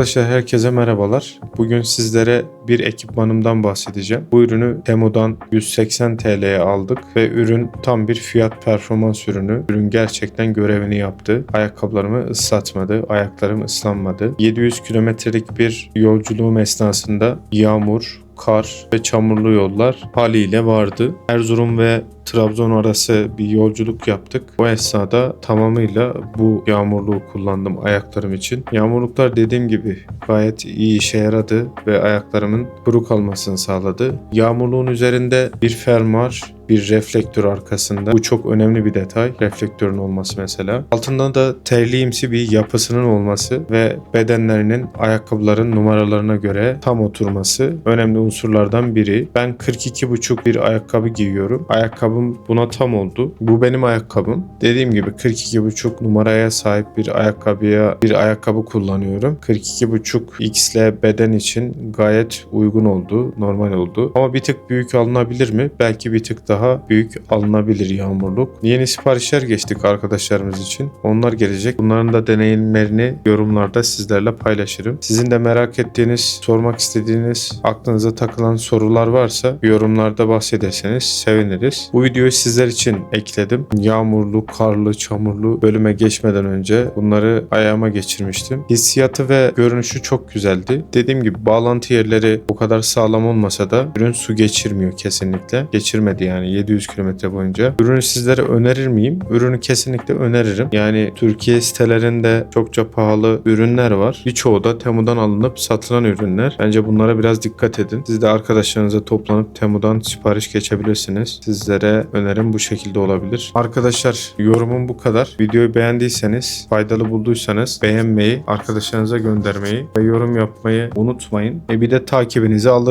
Arkadaşlar herkese merhabalar. Bugün sizlere bir ekipmanımdan bahsedeceğim. Bu ürünü Temu'dan 180 TL'ye aldık ve ürün tam bir fiyat performans ürünü. Ürün gerçekten görevini yaptı. Ayakkabılarımı ıslatmadı, ayaklarım ıslanmadı. 700 kilometrelik bir yolculuğum esnasında yağmur, kar ve çamurlu yollar haliyle vardı. Erzurum ve Trabzon arası bir yolculuk yaptık. O esnada tamamıyla bu yağmurluğu kullandım ayaklarım için. Yağmurluklar dediğim gibi gayet iyi işe yaradı ve ayaklarımın kuru kalmasını sağladı. Yağmurluğun üzerinde bir fermuar, bir reflektör arkasında. Bu çok önemli bir detay. Reflektörün olması mesela. Altında da terliğimsi bir yapısının olması ve bedenlerinin ayakkabıların numaralarına göre tam oturması önemli unsurlardan biri. Ben 42,5 bir ayakkabı giyiyorum. Ayakkabım buna tam oldu. Bu benim ayakkabım. Dediğim gibi 42,5 numaraya sahip bir ayakkabıya bir ayakkabı kullanıyorum. 42,5 XL beden için gayet uygun oldu. Normal oldu. Ama bir tık büyük alınabilir mi? Belki bir tık daha büyük alınabilir yağmurluk. Yeni siparişler geçtik arkadaşlarımız için. Onlar gelecek. Bunların da deneyimlerini yorumlarda sizlerle paylaşırım. Sizin de merak ettiğiniz, sormak istediğiniz, aklınıza takılan sorular varsa yorumlarda bahsederseniz seviniriz. Bu videoyu sizler için ekledim. Yağmurlu, karlı, çamurlu bölüme geçmeden önce bunları ayağıma geçirmiştim. Hissiyatı ve görünüşü çok güzeldi. Dediğim gibi bağlantı yerleri o kadar sağlam olmasa da ürün su geçirmiyor kesinlikle. Geçirmedi yani 700 kilometre boyunca. Ürünü sizlere önerir miyim? Ürünü kesinlikle öneririm. Yani Türkiye sitelerinde çokça pahalı ürünler var. Birçoğu da Temu'dan alınıp satılan ürünler. Bence bunlara biraz dikkat edin. Siz de arkadaşlarınızla toplanıp Temu'dan sipariş geçebilirsiniz. Sizlere önerim bu şekilde olabilir. Arkadaşlar yorumum bu kadar. Videoyu beğendiyseniz, faydalı bulduysanız beğenmeyi, arkadaşlarınıza göndermeyi ve yorum yapmayı unutmayın. E bir de takibinizi alırım.